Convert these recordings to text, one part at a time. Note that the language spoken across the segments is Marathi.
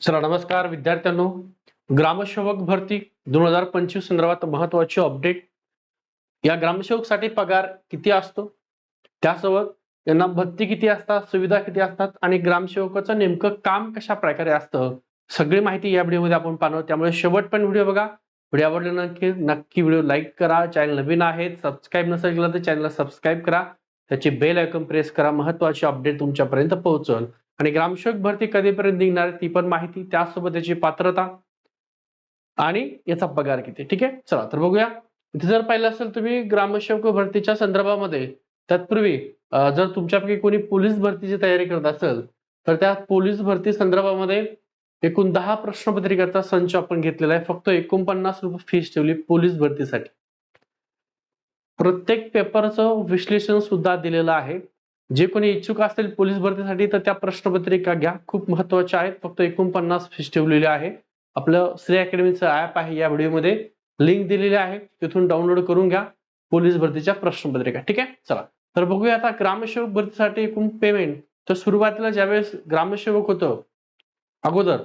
चला नमस्कार विद्यार्थ्यांनो. ग्रामसेवक भरती दोन हजार पंचवीस संदर्भात महत्वाची अपडेट या ग्रामसेवकसाठी पगार किती असतो? त्यासोबत त्यांना भत्ती किती असतात? सुविधा किती असतात? आणि ग्रामसेवकाचं नेमकं काम कशा प्रकारे असतं? सगळी माहिती या व्हिडिओमध्ये आपण पाहणार त्यामुळे शेवट पण व्हिडिओ बघा. व्हिडिओ आवडले नक्की नक्की व्हिडिओ लाईक करा. चॅनल नवीन आहेत सबस्क्राईब नसेल केलं तर चॅनलला सबस्क्राईब करा. त्याची बेल आयकॉन प्रेस करा. महत्वाची अपडेट तुमच्यापर्यंत पोहोचल. आणि ग्रामसेवक भरती कधीपर्यंत निघणार ती पण माहिती त्यासोबत त्याची पात्रता आणि याचा पगार किती ठीक आहे? चला तर बघूया. इथे जर पाहिलं असेल तुम्ही ग्रामसेवक भरतीच्या संदर्भामध्ये तत्पूर्वी जर तुमच्यापैकी कोणी पोलीस भरतीची तयारी करत असेल तर त्या पोलीस भरती संदर्भामध्ये एकूण दहा प्रश्नपत्रिकाचा संच आपण घेतलेला आहे. फक्त एकोणपन्नास रुपये फीस ठेवली पोलीस भरतीसाठी. प्रत्येक पेपरचं विश्लेषण सुद्धा दिलेलं आहे. जे कोणी इच्छुक असतील पोलीस भरतीसाठी तर त्या प्रश्नपत्रिका घ्या. खूप महत्त्वाच्या आहेत. फक्त एकोणपन्नास फीस ठेवलेली आहे. आपलं श्री अकॅडमीचं ऍप आहे या व्हिडिओमध्ये. लिंक दिलेली आहे. तिथून डाउनलोड करून घ्या. पोलीस भरतीच्या प्रश्नपत्रिका. ठीक आहे? चला. तर बघूया आता ग्रामसेवक भरतीसाठी एकूण पेमेंट तर सुरुवातीला ज्यावेळेस ग्रामसेवक होतं अगोदर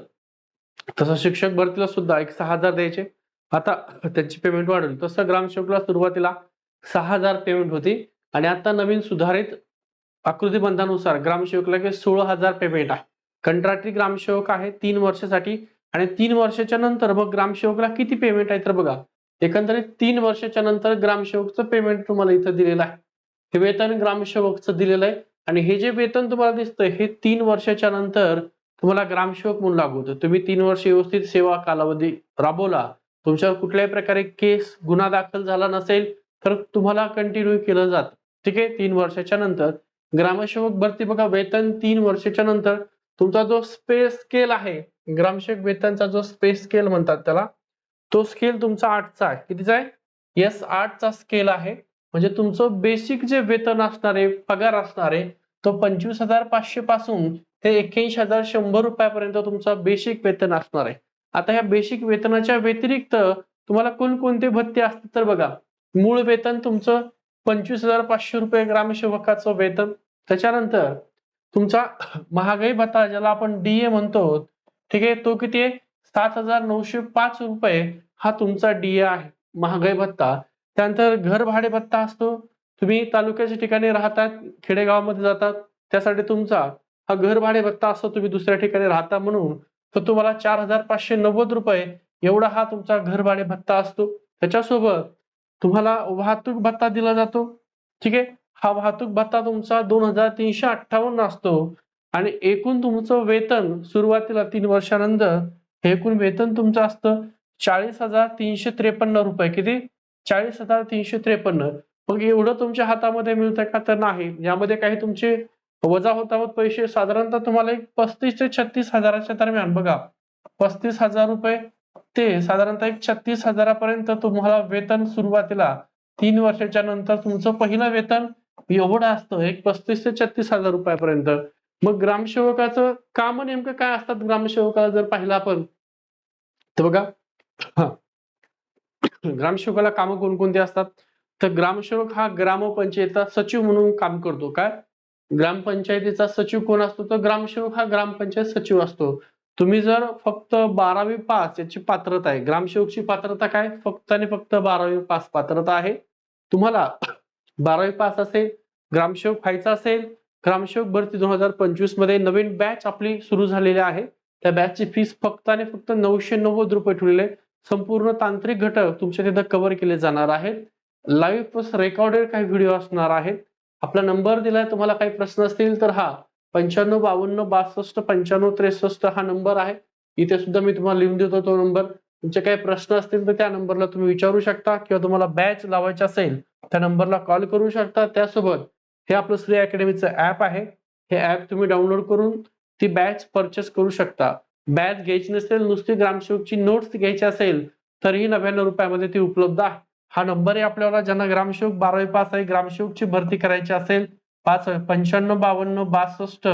तसं शिक्षक भरतीला सुद्धा एक सहा हजार द्यायचे. आता त्यांची पेमेंट वाढवली तसं ग्रामसेवकला सुरुवातीला सहा हजार पेमेंट होती. आणि आता नवीन सुधारित आकृती बंधानुसार ग्रामसेवकला सोळा हजार पेमेंट आहे. कंत्राटी ग्रामसेवक आहे तीन वर्षासाठी आणि तीन वर्षाच्या नंतर मग ग्रामसेवकला किती पेमेंट आहे तर बघा एकंदरीत तीन वर्षाच्या नंतर ग्रामसेवकचं पेमेंट तुम्हाला इथं दिलेलं आहे. हे वेतन ग्रामसेवकचं दिलेलं आहे आणि हे जे वेतन तुम्हाला दिसतंय हे तीन वर्षाच्या नंतर तुम्हाला ग्रामसेवक म्हणून लागू होतं. तुम्ही तीन वर्ष व्यवस्थित सेवा कालावधी राबवला तुमच्यावर कुठल्याही प्रकारे केस गुन्हा दाखल झाला नसेल तर तुम्हाला कंटिन्यू केलं जातं. ठीक आहे? तीन वर्षाच्या नंतर ग्रामसेवक भरती बघा वेतन तीन वर्षाच्या नंतर. तुमचा जो स्पेस स्केल आहे ग्रामसेवक वेतनचा जो स्पेस स्केल म्हणतात त्याला तो स्केल तुमचा आठचा आहे. कितीचा आहे? येस आठचा स्केल आहे. म्हणजे तुमचं बेसिक जे वेतन असणारे पगार असणार आहे तो पंचवीस हजार पाचशे पासून ते एक्क्याऐंशी हजार शंभर रुपयापर्यंत तुमचा बेसिक वेतन असणार आहे. आता ह्या बेसिक वेतनाच्या व्यतिरिक्त तुम्हाला कोणकोणते भत्ते असतात तर बघा. मूळ वेतन तुमचं पंचवीस हजार पाचशे रुपये ग्रामसेवकाचं वेतन त्याच्यानंतर तुमचा महागाई भत्ता ज्याला आपण डीए म्हणतो ठीक आहे तो किती आहे? सात हजार नऊशे पाच रुपये हा तुमचा डीए आहे महागाई भत्ता. त्यानंतर घर भाडे भत्ता असतो. तुम्ही तालुक्याच्या ठिकाणी राहतात खेडेगावामध्ये जातात त्यासाठी तुमचा हा घर भाडे भत्ता असतो तुम्ही दुसऱ्या ठिकाणी राहता म्हणून तर तुम्हाला चार हजार पाचशे नव्वद रुपये एवढा हा तुमचा घर भाडे भत्ता असतो. त्याच्यासोबत तुम्हाला वाहतूक भत्ता दिला जातो ठीक आहे? हा वाहतूक भत्ता तुमचा दोन हजार तीनशे अठ्ठावन्न असतो. आणि एकूण तुमचं वेतन सुरुवातीला तीन वर्षानंतर हे एकूण वेतन तुमचं असतं चाळीस हजार तीनशे त्रेपन्न रुपये. किती? चाळीस हजार तीनशे त्रेपन्न. मग एवढं तुमच्या हातामध्ये मिळतं का? तर नाही. यामध्ये काही तुमचे वजा होता होत पैसे साधारणतः तुम्हाला एक पस्तीस ते छत्तीस हजाराच्या दरम्यान बघा. पस्तीस हजार रुपये ते साधारणतः एक छत्तीस हजारापर्यंत तुम्हाला वेतन सुरुवातीला तीन वर्षाच्या नंतर तुमचं पहिलं वेतन एवढं असतं एक पस्तीस ते छत्तीस हजार रुपयापर्यंत. मग ग्रामसेवकाचं काम नेमकं काय असतात? ग्रामसेवकाला जर पाहिलं आपण तर बघा हा. ग्रामसेवकाला कामं कोणकोणती असतात? तर ग्रामसेवक हा ग्रामपंचायतीचा सचिव म्हणून काम करतो. काय? ग्रामपंचायतीचा सचिव कोण असतो? तर ग्रामसेवक हा ग्रामपंचायत सचिव असतो. तुम्ही जर फक्त बारावी पास याची पात्रता आहे ग्रामसेवकची पात्रता काय? फक्त आणि फक्त बारावी पास पात्रता आहे. तुम्हाला बारावी पास असेल ग्रामसेवक व्हायचा असेल ग्रामसेवक भरती दोन हजार पंचवीसमध्ये नवीन बॅच आपली सुरू झालेली आहे. त्या बॅचची फीस फक्त आणि फक्त नऊशे नव्वद रुपये ठेवलेले आहे. संपूर्ण तांत्रिक घटक तुमच्या तिथं कव्हर केले जाणार आहेत. लाईव्ह प्लस रेकॉर्डेड काही व्हिडिओ असणार आहेत. आपला नंबर दिलाय तुम्हाला काही प्रश्न असतील तर हा पंच्याण्णव बावन्न बासष्ट पंच्याण्णव त्रेसष्ट हा नंबर आहे. इथे सुद्धा मी तुम्हाला लिहून देतो तो नंबर तुमचे काही प्रश्न असतील तर त्या नंबरला तुम्ही विचारू शकता किंवा तुम्हाला बॅच लावायची असेल त्या नंबरला कॉल करू शकता. त्यासोबत हे आपलं श्री अकॅडमीचं ऍप आहे. हे ऍप तुम्ही डाउनलोड करून ती बॅच परचेस करू शकता. बॅच घ्यायची नसेल नुसती ग्रामसेवकची नोट्स घ्यायची असेल तरीही नव्याण्णव रुपयामध्ये ती उपलब्ध आहे. हा नंबर आहे आपल्याला ज्यांना ग्रामसेवक बारावी पास आहे ग्रामसेवकची भरती करायची असेल पाच पंच्याण्णव बावन्न बासष्ट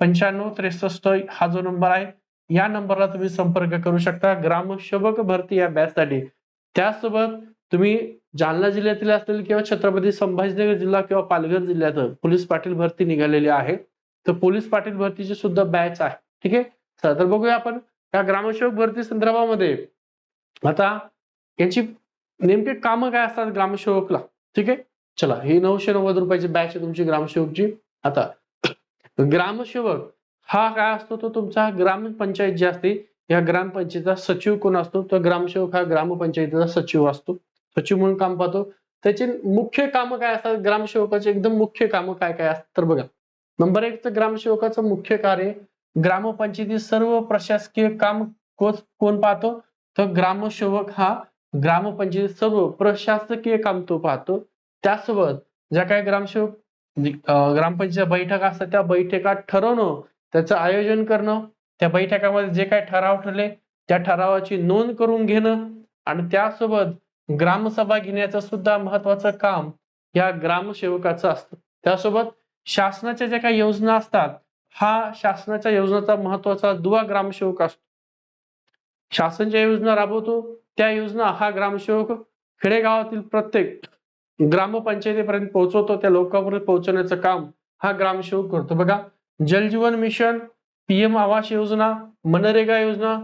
पंच्याण्णव त्रेसष्ट हा जो नंबर आहे या नंबरला तुम्ही संपर्क करू शकता. ग्रामसेवक भरती या बॅचसाठी त्याचसोबत तुम्ही जालना जिल्ह्यातील असतील किंवा छत्रपती संभाजीनगर जिल्हा किंवा पालघर जिल्ह्यात पोलीस पाटील भरती निघालेली आहे. तर पोलीस पाटील भरतीची सुद्धा बॅच आहे. ठीक आहे? तर बघूया आपण या ग्रामसेवक भरती संदर्भामध्ये. आता याची नेमके कामं काय असतात ग्रामसेवकला? ठीक आहे? चला ही नऊशे नव्वद रुपयाची बॅच आहे तुमची ग्रामसेवकची. आता ग्रामसेवक हा काय असतो तो तुमचा ग्रामपंचायत जी असते या ग्रामपंचायतीचा सचिव कोण असतो? तर ग्रामसेवक हा ग्रामपंचायतीचा सचिव असतो. सचिव म्हणून काम पाहतो. त्याचे मुख्य कामं काय असतात? ग्रामसेवकाचे एकदम मुख्य कामं काय काय असतात? तर बघा नंबर एक तर ग्रामसेवकाचं मुख्य कार्य ग्रामपंचायती सर्व प्रशासकीय काम कोण पाहतो? तर ग्रामसेवक हा ग्रामपंचायती सर्व प्रशासकीय काम तो पाहतो. त्यासोबत ज्या काय ग्रामसेवक ग्रामपंचायत बैठक असतात त्या बैठका ठरवणं त्याचं आयोजन करणं त्या बैठकामध्ये जे काही ठराव ठरले त्या ठरावाची नोंद करून घेणं आणि त्यासोबत ग्रामसभा घेण्याचं सुद्धा महत्वाचं काम या ग्रामसेवकाचं असतं. त्यासोबत शासनाच्या ज्या काही योजना असतात हा शासनाच्या योजनाचा महत्त्वाचा दुवा ग्रामसेवक असतो. शासन ज्या योजना राबवतो त्या योजना हा ग्रामसेवक खेडेगावातील प्रत्येक ग्रामपंचायतीपर्यंत पोहोचवतो त्या लोकांपर्यंत पोहोचवण्याचं काम हा ग्रामसेवक करतो. बघा जलजीवन मिशन पीएम आवास योजना मनरेगा योजना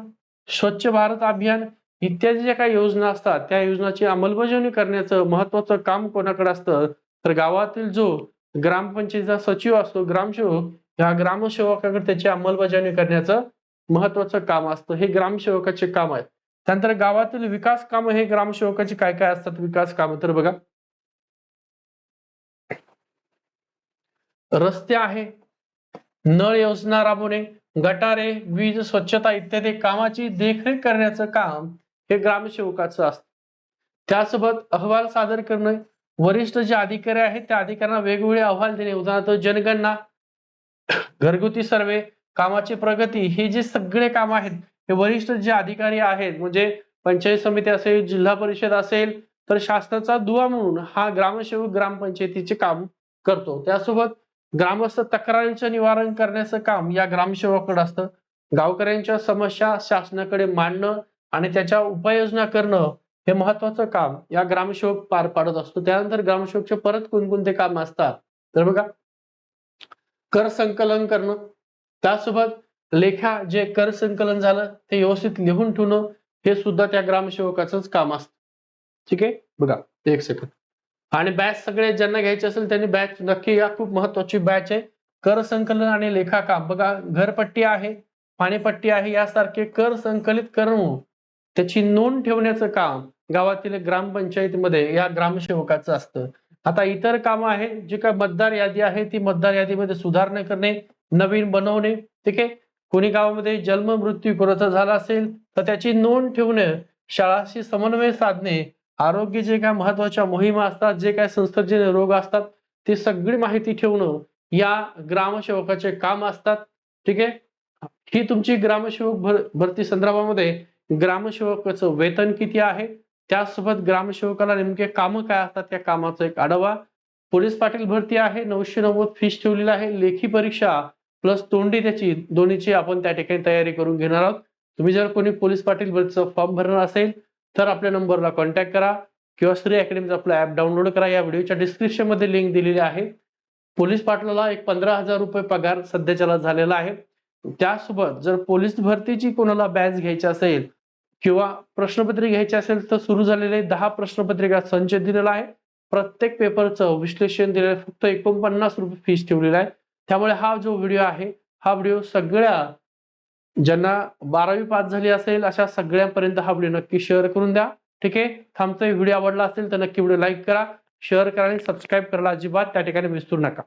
स्वच्छ भारत अभियान इत्यादी ज्या काही योजना असतात त्या योजनाची अंमलबजावणी करण्याचं महत्वाचं काम कोणाकडे असतं? तर गावातील जो ग्रामपंचायतीचा सचिव असतो ग्रामसेवक ह्या ग्रामसेवकाकडे त्याची अंमलबजावणी करण्याचं महत्वाचं काम असतं. हे ग्रामसेवकाचे काम आहे त्यानंतर गावातील विकास काम हे ग्रामसेवकाचे काय काय असतात विकास काम? तर बघा. रस्ते आहे. नळ योजना राबवणे गटारे वीज स्वच्छता इत्यादी कामाची देखरेख करण्याचं काम हे ग्रामसेवकाचं असतं. त्यासोबत अहवाल सादर करणे वरिष्ठ जे अधिकारी आहेत त्या अधिकाऱ्यांना वेगवेगळे अहवाल देणे. उदाहरणार्थ जनगणना घरगुती सर्वे कामाची प्रगती हे जे सगळे काम आहेत हे वरिष्ठ जे अधिकारी आहेत म्हणजे पंचायत समिती असेल जिल्हा परिषद असेल तर शासनाचा दुवा म्हणून हा ग्रामसेवक ग्रामपंचायतीचे काम करतो. त्यासोबत ग्रामस्थ तक्रारींचं निवारण करण्याचं काम या ग्रामसेवकाकडे असतं. गावकऱ्यांच्या समस्या शासनाकडे मांडणं आणि त्याच्या उपाययोजना करणं हे महत्वाचं काम या ग्रामसेवक पार पाडत असतो. त्यानंतर ग्रामसेवकचे परत कोणकोणते काम असतात? तर बघा कर संकलन करणं त्यासोबत लेखा जे कर संकलन झालं ते व्यवस्थित लिहून ठेवणं हे सुद्धा त्या ग्रामसेवकाचंच काम असतं. ठीक आहे? बघा एक सेकंद आणि बॅच सगळे ज्यांना घ्यायचे असेल त्यांनी बॅच नक्की या खूप महत्वाची बॅच आहे. कर संकलन आणि लेखाकाम. बघा घरपट्टी आहे पाणीपट्टी आहे यासारखे कर संकलित करून त्याची नोंद ठेवण्याचं काम गावातील ग्रामपंचायतीमध्ये या ग्रामसेवकाचं असतं. आता इतर कामं आहे जी काय मतदार यादी आहे ती मतदार यादीमध्ये सुधारणा करणे नवीन बनवणे ठीक आहे? कोणी गावामध्ये जन्म मृत्यू कोणाचा झाला असेल तर त्याची नोंद ठेवणे शाळाशी समन्वय साधणे आरोग्य जे काय महत्त्वाच्या मोहिमा असतात जे काय संसर्जन्य रोग असतात ते सगळी माहिती ठेवणं या ग्रामसेवकाचे काम असतात. ठीक आहे? ही तुमची ग्रामसेवक भर भरती संदर्भामध्ये ग्रामसेवकाचं वेतन किती आहे? त्यासोबत ग्रामसेवकाला नेमके कामं काय असतात त्या कामाचा एक आढावा. पोलीस पाटील भरती आहे नऊशे नव्वद फीस ठेवलेला आहे लेखी परीक्षा प्लस तोंडी त्याची दोन्हीची आपण त्या ठिकाणी तयारी करून घेणार आहोत. तुम्ही जर कोणी पोलीस पाटील भरतीचा फॉर्म भरणार असेल तर आपल्या नंबरला कॉन्टॅक्ट करा किंवा श्री अकॅडमीचा आपला ऍप डाउनलोड करा. या व्हिडिओच्या डिस्क्रिप्शनमध्ये लिंक दिलेली आहे. पोलीस पाटलाला एक पंधरा हजार रुपये पगार सध्याच्याला झालेला आहे. त्यासोबत जर पोलीस भरतीची कोणाला बॅच घ्यायची असेल किंवा प्रश्नपत्रिका घ्यायची असेल तर सुरू झालेले दहा प्रश्नपत्रिका संच दिलेला आहे. प्रत्येक पेपरचं विश्लेषण दिलेलं फक्त एकोणपन्नास रुपये फीस ठेवलेला आहे. त्यामुळे हा जो व्हिडिओ आहे हा व्हिडिओ सगळ्या ज्यांना बारावी पास झाली असेल अशा सगळ्यांपर्यंत हा व्हिडिओ नक्की शेअर करून द्या. ठीक आहे? थांबतोय व्हिडिओ आवडला असेल तर नक्की व्हिडिओ लाईक करा. शेअर करा आणि सबस्क्राईब करायला अजिबात त्या ठिकाणी विसरू नका.